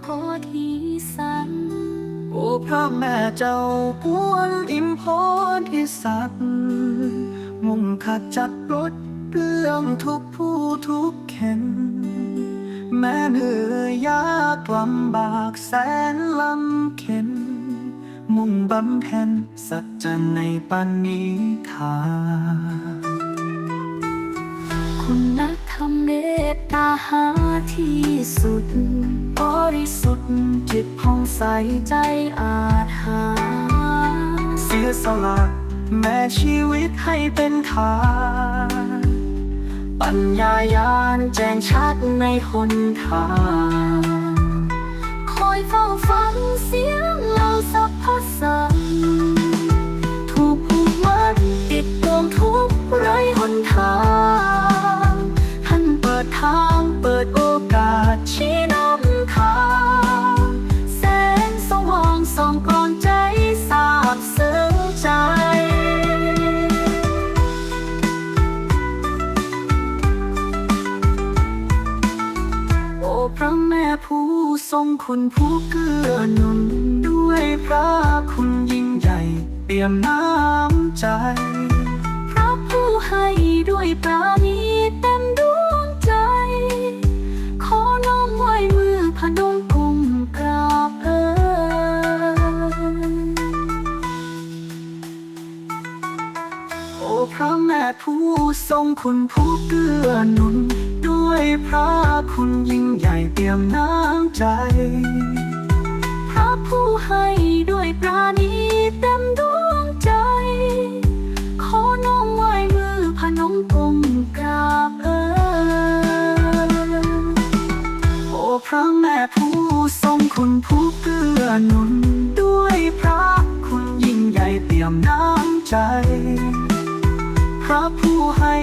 โพธิสัตว์โอ้พระแม่เจ้าปวนอิมโพธิสัตว์มุ่งขจัดรถเรื่องทุกผู้ทุกเข็นแม้เหนื่อยยากลำบากแสนลำเข็น มุ่งบำเพ็ญสัจจะในปันนิธานคุณธรรมเม ตตาหาที่สุด บริสุทธิ์จิตผ่องใสใจอาจหา เสียสละแม้ชีวิตให้เป็นทานปัญญายานแจ้งชัดในหนทาง ทรงคุณผู้เกื้อหนุน ด้วยพระคุณยิ่งใหญ่ เปี่ยมน้ำใจ พระผู้ให้ด้วยปราณีเต็มดวงใจ ขอน้อมไหวมือพนมกุมกราบเอ่ยโอ้พระแม่ผู้ทรงคุณผู้เกื้อหนุน ด้วยพระคุณยิ่งใหญ่เปี่ยมน้ำใจ พระผู้ให้ด้วยปราณีเต็มดวงใจ ขอน้อมไหวมือพนมกุมกราบเอ่ยโอ้พระแม่ผู้ทรงคุณผู้เกื้อหนุน ด้วยพระคุณยิ่งใหญ่เปี่ยมน้ำใจ พระผู้ให้